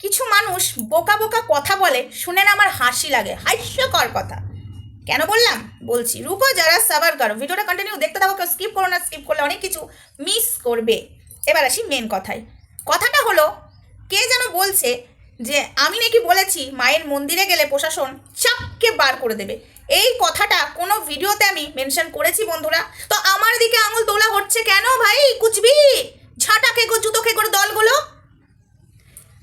কিছু মানুষ বোকা বোকা কথা বলে, শুনে না আমার হাসি লাগে। হাস্যকর কথা। কেন বললাম? বলছি রুকো যারা সাবার করো, ভিডিওটা কন্টিনিউ দেখতে থাকো, কেউ স্কিপ করো না স্কিপ করলে অনেক কিছু মিস করবে। এবার আসি মেন কথায়। কথাটা হলো, কে যেন বলছে যে, আমি নাকি বলেছি মায়ের মন্দিরে গেলে প্রশাসন চাপকে বার করে দেবে। এই কথাটা কোনো ভিডিওতে আমি মেনশন করেছি বন্ধুরা। তো আমার দিকে আঙুল তোলা হচ্ছে কেন ভাই? কুচবি! ঝাঁটা খেগো জুতো খেগোর দলগুলো!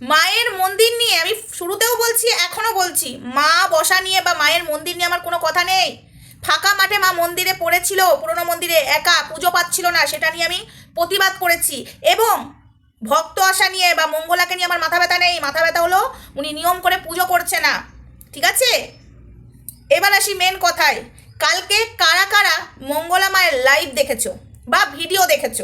মায়ের মন্দির নিয়ে, আমি শুরুতেও বলছি, এখনও বলছি, মা বসা নিয়ে বা মায়ের মন্দির নিয়ে আমার কোনো কথা নেই। ফাঁকা মাঠে মা মন্দিরে পড়েছিল, পুরনো মন্দিরে, একা, পুজো পাচ্ছিল না, সেটা নিয়ে আমি প্রতিবাদ করেছি। এবং ভক্ত আসা নিয়ে বা মঙ্গলাকে নিয়ে আমার মাথা ব্যথা নেই, মাথা ব্যথা হলো উনি নিয়ম করে পুজো করছে না। ঠিক আছে? এবার আসি মেন কথায়। কালকে কারা কারা মঙ্গলা মায়ের লাইভ দেখেছ বা ভিডিও দেখেছ?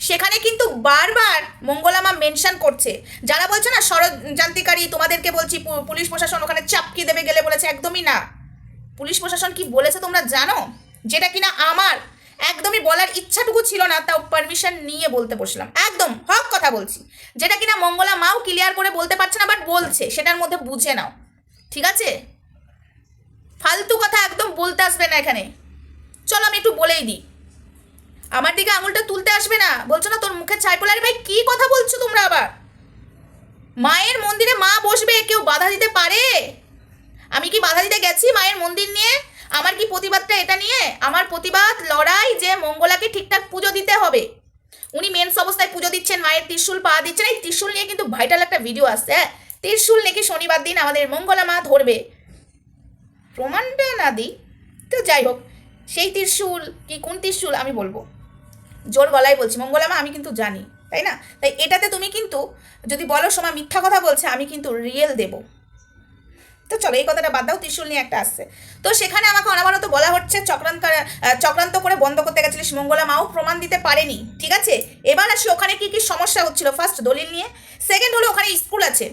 সেখানে কিন্তু বারবার মঙ্গলামা মেনশন করছে। যারা বলছে না ষড়যন্ত্রকারী তোমাদেরকে বলছি পুলিশ প্রশাসন ওখানে চাপকি দেবে গেলে বলেছে, একদমই না। পুলিশ প্রশাসন কি বলেছে তোমরা জানো? যেটা কিনা আমার একদমই বলার ইচ্ছাটুকু ছিল না, তাও পারমিশন নিয়ে বলতে বসলাম। একদম, হক কথা বলছি। যেটা কিনা মঙ্গলা মাও ক্লিয়ার করে বলতে পারছে না বাট বলছে, সেটার মধ্যে বুঝে নাও। ঠিক আছে? ফালতু কথা একদম বলতে আসবে না এখানে। চলো আমি একটু বলেই দিই। আমার দিকে আঙুলটা তুলতে আসবে না। বলছো না তোর মুখে ছাই পড়ে ভাই, কি কথা বলছো তোমরা আবার? মায়ের মন্দিরে মা বসবে, কেউ বাধা দিতে পারে? আমি কি বাধা দিতে গেছি মায়ের মন্দির নিয়ে? আমার কি প্রতিবাদটা এটা নিয়ে? আমার প্রতিবাদ, লড়াই যে মঙ্গলাকে ঠিকঠাক পুজো দিতে হবে। উনি মেন্স অবস্থায় পুজো দিচ্ছেন, মায়ের ত্রিশূল পা দিচ্ছেন। এই ত্রিশূল নিয়ে কিন্তু ভাইটাল একটা ভিডিও আসছে হ্যাঁ? ত্রিশূল নাকি শনিবার দিন আমাদের মঙ্গলা মা ধরবে। প্রমাণটা না দিই। তো যাই হোক, সেই ত্রিশূল কি কোন ত্রিশূল আমি বলব? জোর গলায় বলছি, মঙ্গলামা, আমি কিন্তু জানি, তাই না? তাই এটাতে তুমি কিন্তু যদি বলো সময় মিথ্যা কথা বলছে, আমি কিন্তু রিয়েল দেবো। তো চলো, এই কথাটা বাদ দাও, ত্রিশূল নিয়ে একটা আসছে। তো সেখানে আমাকে অনাবরত বলা হচ্ছে, চক্রান্ত চক্রান্ত করে বন্ধ করতে গেছিলিস মঙ্গলা মাও, প্রমাণ দিতে পারেনি, ঠিক আছে? এবার আসি ওখানে কি কি সমস্যা হচ্ছিল? ফার্স্ট দলিল নিয়ে। সেকেন্ড হলো ওখানে স্কুল আছে।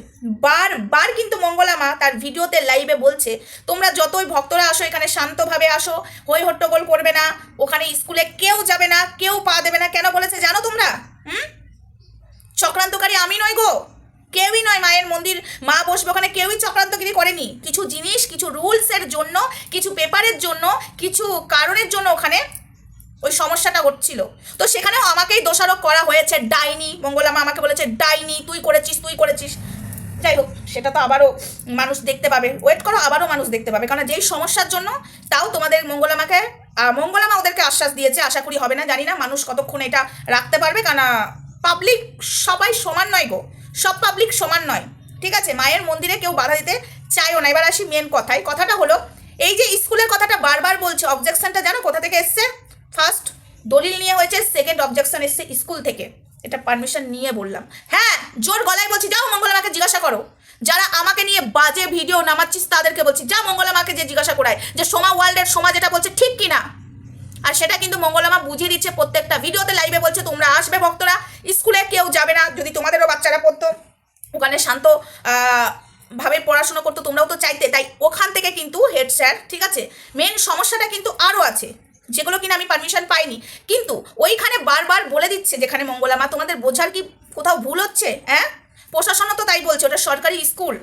বারবার কিন্তু মঙ্গলা মা তার ভিডিওতে লাইভে বলছে, তোমরা যতই ভক্তরা আসো, এখানে শান্তভাবে আসো হই হট্টগোল করবে না, ওখানে স্কুলে কেউ যাবে না, কেউ পা দেবে না কেন বলেছে জানো তোমরা হুম চক্রান্তকারী আমি নই গো কেউই নয় মায়ের মন্দির, মা বসবে ওখানে, কেউই চক্রান্তগিরি করেনি। কিছু জিনিস, কিছু রুলসের জন্য, কিছু পেপারের জন্য, কিছু কারণের জন্য ওখানে ওই সমস্যাটা হচ্ছিল তো সেখানেও আমাকেই দোষারোপ করা হয়েছে, ডাইনি মঙ্গলামা আমাকে বলেছে, ডাইনি, তুই করেছিস তুই করেছিস। যাই হোক, সেটা তো আবারও মানুষ দেখতে পাবে। ওয়েট করো, আবারও মানুষ দেখতে পাবে। কারণ যেই সমস্যার জন্য, তাও তোমাদের মঙ্গলামাকে মঙ্গলামা ওদেরকে আশ্বাস দিয়েছে, আশা করি হবে না, জানি না, মানুষ কতক্ষণ এটা রাখতে পারবে কারণ পাবলিক সবাই সমান নয় গো। সব পাবলিক সমান নয়। ঠিক আছে, মায়ের মন্দিরে কেউ বাধা দিতে চাইও না। এবার আসি মেন কথায়। কথাটা হলো, এই যে স্কুলের কথাটা বারবার বলছে অবজেকশনটা জানো কোথা থেকে এসছে? ফার্স্ট দলিল নিয়ে হয়েছে সেকেন্ড অবজেকশন এসছে স্কুল থেকে। এটা পারমিশন নিয়ে বললাম। হ্যাঁ জোর গলায় বলছি, যাও মঙ্গলামাকে জিজ্ঞাসা করো। যারা আমাকে নিয়ে বাজে ভিডিও নামাচ্ছিস, তাদেরকে বলছি যা মঙ্গলামাকে যে জিজ্ঞাসা করায়, যে সোমা ওয়ার্ল্ডের সোমা যেটা বলছে ঠিক কি না আর সেটা কিন্তু মঙ্গলামা বুঝিয়ে দিচ্ছে প্রত্যেকটা ভিডিওতে লাইভে বলছে, তোমরা আসবে ভক্তরা। স্কুলে কেউ যাবে না, যদি তোমাদেরও বাচ্চারা পড়তো। ওখানে শান্ত ভাবে পড়াশোনা করতো, তোমরাও তো চাইতে। তাই ওখান থেকে কিন্তু হেড স্যার ঠিক আছে? মেন সমস্যাটা কিন্তু আরও আছে, যেগুলো কিনা আমি পারমিশন পাইনি। কিন্তু ওইখানে বারবার বলে দিচ্ছে, যেখানে মঙ্গলামা তোমাদের বোঝার কি কোথাও ভুল হচ্ছে? হ্যাঁ? প্রশাসনও তো তাই বলছে, ওটা সরকারি স্কুল।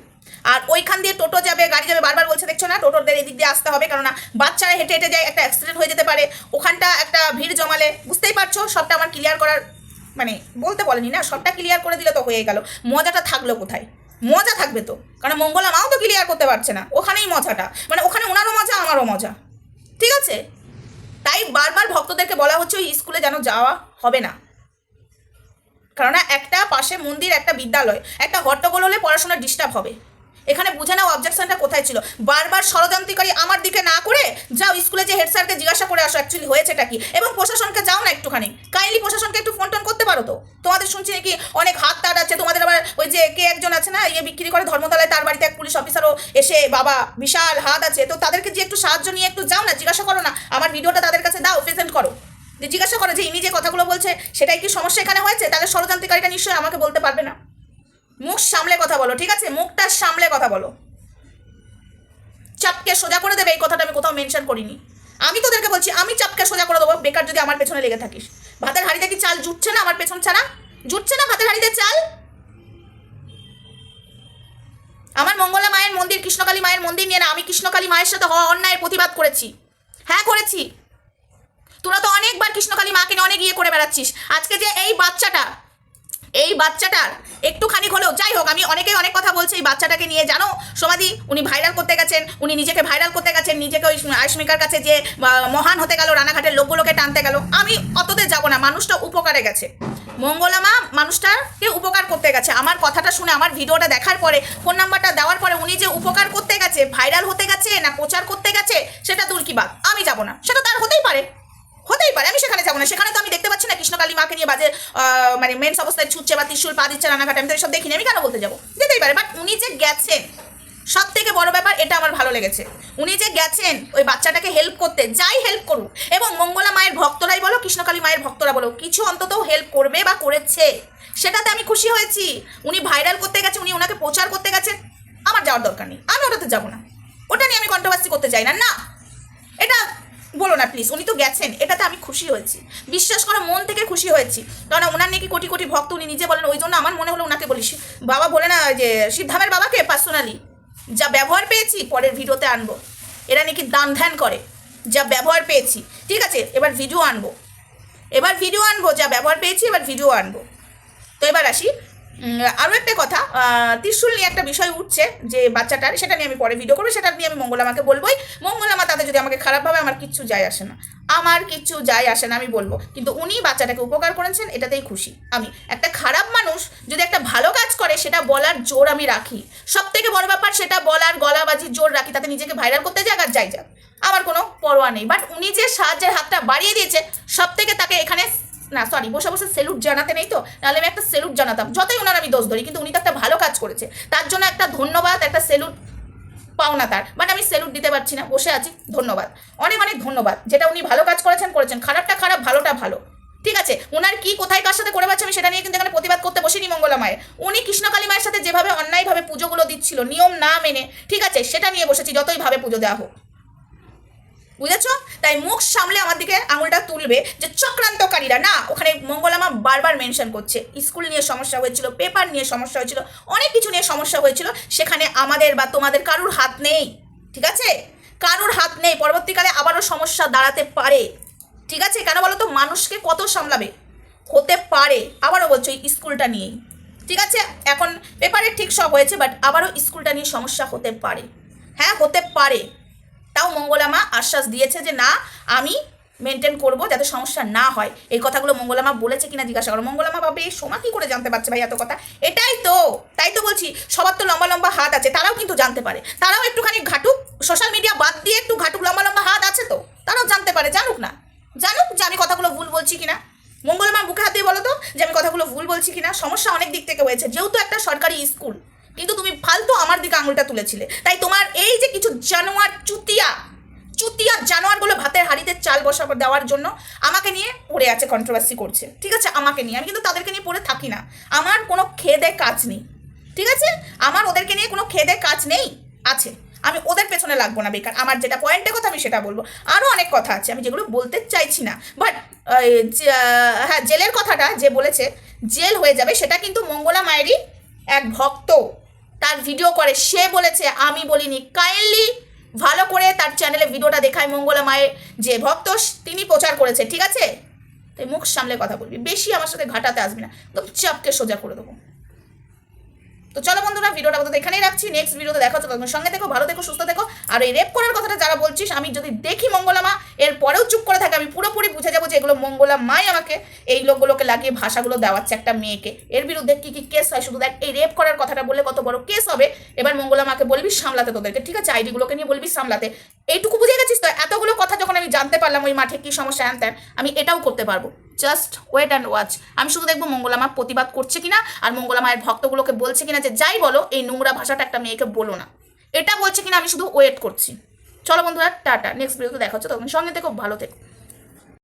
আর ওইখান দিয়ে টোটো যাবে, গাড়ি যাবে, বারবার বলছে, দেখছ না? টোটোদের এদিক দিয়ে আসতে হবে, কেননা বাচ্চারা হেঁটে হেঁটে যায়, একটা অ্যাক্সিডেন্ট হয়ে যেতে পারে। ওখানটা একটা ভিড় জমালে, বুঝতেই পারছ? সবটা আমার ক্লিয়ার করার মানে বলতে বলেনি না, সবটা ক্লিয়ার করে দিলে তো হয়ে গেল। মজাটা থাকল কোথায়? মজা থাকবে তো। কারণ মঙ্গলা মাও তো ক্লিয়ার করতে পারছে না। ওখানেই মজাটা। মানে ওখানে ওনারও মজা, আমারও মজা। ঠিক আছে? তাই বারবার ভক্তদেরকে বলা হচ্ছে, ওই স্কুলে যেন যাওয়া হবে না। কারণ একটা পাশে মন্দির, একটা বিদ্যালয়, একটা হট্টগোল হলে পড়াশোনা ডিস্টার্ব হবে। এখানে বুঝে নাও অবজেকশনটা কোথায় ছিল। বারবার ষড়যন্ত্রকারী আমার দিকে না করে যাও স্কুলে যে হেড স্যারকে জিজ্ঞাসা করে আসো অ্যাকচুয়ালি হয়েছেটা কি? এবং প্রশাসনকে যাও না একটুখানি। কাইন্ডলি প্রশাসনকে একটু ফোন টোন করতে পারো তো? তোমাদের শুনছি নাকি অনেক হাত তার আছে, তোমাদের আবার ওই যে কে একজন আছে না ইয়ে বিক্রি করে ধর্মতলায় তার বাড়িতে এক পুলিশ অফিসারও এসে বাবা বিশাল হাত আছে, তো তাদেরকে যে একটু সাহায্য নিয়ে একটু যাও না, জিজ্ঞাসা করো না। আমার ভিডিওটা তাদের কাছে দাও প্রেজেন্ট করো। যে জিজ্ঞাসা করো যে ইনি যে কথাগুলো বলছে, সেটাই কি সমস্যা এখানে হয়েছে? তাহলে ষড়যন্ত্রকারীটা নিশ্চয়ই আমাকে বলতে পারবে না। মুখ সামলে কথা বলো, ঠিক আছে? মুখটা সামলে কথা বলো। চাপকে সোজা করে দেবে, এই কথাটা আমি কোথাও মেনশন করিনি। আমি তোদেরকে বলছি, আমি চাপকে সোজা করে দেবো, বেকার যদি আমার পেছনে লেগে থাকিস। ভাতের হাঁড়িতে কি চাল জুটছে না আমার পেছন ছাড়া? জুটছে না ভাতের হাঁড়িতে চাল? আমার মঙ্গলা মায়ের মন্দির, কৃষ্ণকালী মায়ের মন্দির নিয়ে না, আমি কৃষ্ণকালী মায়ের সাথে হওয়া অন্যায়ের প্রতিবাদ করেছি। হ্যাঁ করেছি। তোরা তো অনেকবার কৃষ্ণকালী মাকে নিয়ে অনেক ইয়ে করে বেড়াচ্ছিস। আজকে যে এই বাচ্চাটা এই বাচ্চাটার একটুখানি হলেও, যাই হোক, আমি অনেকেই অনেক কথা বলছি এই বাচ্চাটাকে নিয়ে। জানো, সমাধি, উনি ভাইরাল করতে গেছেন, উনি নিজেকে ভাইরাল করতে গেছেন, নিজেকে ওই আয়ুষ্মিকার কাছে যে মহান হতে গেল, রানাঘাটের লোকগুলোকে টানতে গেল। আমি অততে যাব না, মানুষটা উপকারে গেছে। মঙ্গলা মা, মানুষটাকে উপকার করতে গেছে। আমার কথাটা শুনে, আমার ভিডিওটা দেখার পরে ফোন নাম্বারটা দেওয়ার পরে উনি যে উপকার করতে গেছে ভাইরাল হতে গেছে না প্রচার করতে গেছে, সেটা দূর কি বাদ। আমি যাব না, সেটা তার হতেই পারে। হতেই পারে, আমি সেখানে যাব না। সেখানে তো আমি দেখতে পাচ্ছি না কৃষ্ণকালী মাকে নিয়ে বাজে মানে মেন্স অবস্থায় ছুটছে বা ত্রিশুল পা দিচ্ছে, রানাঘাটে, আমি তো সব দেখিনি, আমি কেন বলতে যাব? যেতেই পারে বাট উনি যে গেছেন সব থেকে বড় ব্যাপার, এটা আমার ভালো লেগেছে। উনি যে গেছেন, ওই বাচ্চাটাকে হেল্প করতে, যাই হেল্প করুক, এবং মঙ্গলা মায়ের ভক্তরাই বলো, কৃষ্ণকালী মায়ের ভক্তরা বলো, কিছু অন্তত হেল্প করবে বা করেছে, সেটাতে আমি খুশি হয়েছি। উনি ভাইরাল করতে গেছে, উনি ওনাকে প্রচার করতে গেছে, আমার যাওয়ার দরকার নেই, আমি ওটাতে যাব না। ওটা নিয়ে আমি কন্ট্রোভার্সি করতে চাই না না। এটা বলো না প্লিজ উনি তো গেছেন। এটাতে আমি খুশি হয়েছি। বিশ্বাস করো, মন থেকে খুশি হয়েছি। কারণ ওনার নাকি কোটি কোটি ভক্ত, উনি নিজে বলেন, ওই জন্য আমার মনে হলো ওনাকে বলি শি- বাবা বলে না, যে সিদ্ধামের বাবাকে পার্সোনালি যা ব্যবহার পেয়েছি, পরের ভিডিওতে আনব। এরা নাকি দান ধ্যান করে। যা ব্যবহার পেয়েছি, ঠিক আছে? এবার ভিডিও আনব। এবার ভিডিও আনব, যা ব্যবহার পেয়েছি, এবার ভিডিও আনব। তো এবার আসি। আরও একটা কথা ত্রিশূল নিয়ে একটা বিষয় উঠছে যে বাচ্চাটার, সেটা নিয়ে আমি পরে ভিডিও করব, সেটা নিয়ে আমি মঙ্গলামাকে বলবোই। মঙ্গলামা তাতে যদি আমাকে খারাপ ভাবে, আমার কিচ্ছু যায় আসে না। আমার কিচ্ছু যায় আসে না, আমি বলব। কিন্তু উনি বাচ্চাটাকে উপকার করেছেন, এটাতেই খুশি। আমি একটা খারাপ মানুষ যদি একটা ভালো কাজ করে, সেটা বলার জোর আমি রাখি। সব থেকে বড় ব্যাপার, সেটা বলার গলাবাজির জোর রাখি, তাতে নিজেকে ভাইরাল করতে যাক আর যাই যাক। আমার কোনো পরোয়া নেই। বাট উনি যে সাহায্যের হাতটা বাড়িয়ে দিয়েছে সব থেকে তাকে এখানে না সরি বসে বসে সেলুট জানাতে নেই তো? নাহলে আমি একটা সেলুট জানাতাম। যতই ওনার আমি দোষ ধরি, কিন্তু উনি তো একটা ভালো কাজ করেছে। তার জন্য একটা ধন্যবাদ, একটা সেলুট পাওনা তার। বাট আমি সেলুট দিতে পারছি না, বসে আছি, ধন্যবাদ। অনেক অনেক ধন্যবাদ। যেটা উনি ভালো কাজ করেছেন করেছেন। খারাপটা খারাপ, ভালোটা ভালো। ঠিক আছে? ওনার কি, কোথায়, কার সাথে করে পাচ্ছে আমি সেটা নিয়ে কিন্তু এখানে প্রতিবাদ করতে বসিনি মঙ্গলা মায়ের। উনি কৃষ্ণকালী মায়ের সাথে যেভাবে অন্যায়ভাবে পুজোগুলো দিচ্ছিল, নিয়ম না মেনে, ঠিক আছে? সেটা নিয়ে বসেছি, যতই ভাবে পুজো দেওয়া হোক। বুঝেছ? তাই মুখ সামলে আমার দিকে আঙুলটা তুলবে যে চক্রান্তকারীরা। না, ওখানে মঙ্গলামা বারবার মেনশন করছে। স্কুল নিয়ে সমস্যা হয়েছিল পেপার নিয়ে সমস্যা হয়েছিল, অনেক কিছু নিয়ে সমস্যা হয়েছিল। সেখানে আমাদের বা তোমাদের কারুর হাত নেই, ঠিক আছে? কারুর হাত নেই, পরবর্তীকালে আবারও সমস্যা দাঁড়াতে পারে। ঠিক আছে? কেন বলো তো? মানুষকে কত সামলাবে? হতে পারে। আবারও বলছো স্কুলটা নিয়েই। ঠিক আছে? এখন পেপারে ঠিক সব হয়েছে বাট আবারও স্কুলটা নিয়ে সমস্যা হতে পারে। হ্যাঁ হতে পারে। তাও মঙ্গলামা আশ্বাস দিয়েছে যে না, আমি মেনটেন করব যাতে সমস্যা না হয়। এই কথাগুলো মঙ্গলামা বলেছে কিনা জিজ্ঞাসা করো। মঙ্গলামা ভাবে এই সোমা কী করে জানতে পারছে ভাই এত কথা? এটাই তো, তাই তো বলছি, সবার তো লম্বা লম্বা হাত আছে, তারাও কিন্তু জানতে পারে। তারাও একটুখানি ঘাটুক সোশ্যাল মিডিয়া বাদ দিয়ে একটু ঘাটুক, লম্বা লম্বা হাত আছে তো, তারাও জানতে পারে, জানুক না। জানুক যে আমি কথাগুলো ভুল বলছি কিনা। মঙ্গলবার বুকে হাত দিয়ে বলো তো যে আমি কথাগুলো ভুল বলছি কিনা। সমস্যা অনেক দিক থেকে হয়েছে, যেহেতু একটা সরকারি স্কুল কিন্তু তুমি ফালতু আমার দিকে আঙুলটা তুলেছিলে। তাই তোমার এই যে কিছু জানোয়ার চুতিয়া চুতিয়া জানোয়ারগুলো ভাতের হাড়িতে চাল বসা দেওয়ার জন্য আমাকে নিয়ে পড়ে আছে কন্ট্রোভার্সি করছে। ঠিক আছে? আমাকে নিয়ে। আমি কিন্তু তাদেরকে নিয়ে পড়ে থাকি না। আমার কোনো খেদে কাজ নেই। ঠিক আছে? আমার ওদেরকে নিয়ে কোনো খেদে কাজ নেই। আছে। আমি ওদের পেছনে লাগবো না, বেকার। আমার যেটা পয়েন্টের কথা আমি সেটা বলব। আরও অনেক কথা আছে। আমি যেগুলো বলতে চাইছি না। বাট হ্যাঁ জেলের কথাটা যে বলেছে, জেল হয়ে যাবে, সেটা কিন্তু মঙ্গলা মায়েরই এক ভক্ত। তার ভিডিও করে। সে বলেছে, আমি বলিনি কাইন্ডলি ভালো করে তার চ্যানেলে ভিডিওটা দেখায় মঙ্গলা মায়ের যে ভক্ত, তিনি প্রচার করেছে, ঠিক আছে? তুই মুখ সামলে কথা বলবি, বেশি আমার সাথে ঘাটাতে আসবি না একদম চাপকে সোজা করে দেবো। তো চলো বন্ধুরা, ভিডিওটা আপাতত এখানেই রাখছি। নেক্সট ভিডিওতে দেখা হচ্ছে। তোমার সঙ্গে দেখো ভালো দেখো সুস্থ দেখো আর এই রেপ করার কথাটা যারা বলছিস, আমি যদি দেখি মঙ্গলামা এর পরেও চুপ করে থাকে, আমি পুরোপুরি বুঝে যাব যে এগুলো মঙ্গলা মাই আমাকে, এই লোকগুলোকে লাগিয়ে ভাষাগুলো দেওয়াচ্ছে একটা মেয়েকে। এর বিরুদ্ধে কী কী কেস হয়? শুধু দেখ, এই রেপ করার কথাটা বললে কত বড় কেস হবে? এবার মঙ্গলা মাকে বলবি সামলাতে তোদেরকে, ঠিক আছে? আইডিগুলোকে নিয়ে বলবি সামলাতে। এইটুকু বুঝে গেছিস তো? আমি জানতে পারলাম ওই মাঠে কী সমস্যা হ্যান আমি এটাও করতে পারব। জাস্ট ওয়েট অ্যান্ড ওয়াচ আমি শুধু দেখব মঙ্গলামা প্রতিবাদ করছে কিনা, আর মঙ্গলামায়ের ভক্তগুলোকে বলছে কিনা যে যাই বলো, এই নোংরা ভাষাটা একটা মেয়েকে বলো না। এটা বলছে কিনা আমি শুধু ওয়েট করছি। চলো বন্ধুরা, টাটা। নেক্সট ভিডিওতে দেখা হচ্ছে। তখন সঙ্গে থেকো, ভালো থেকো।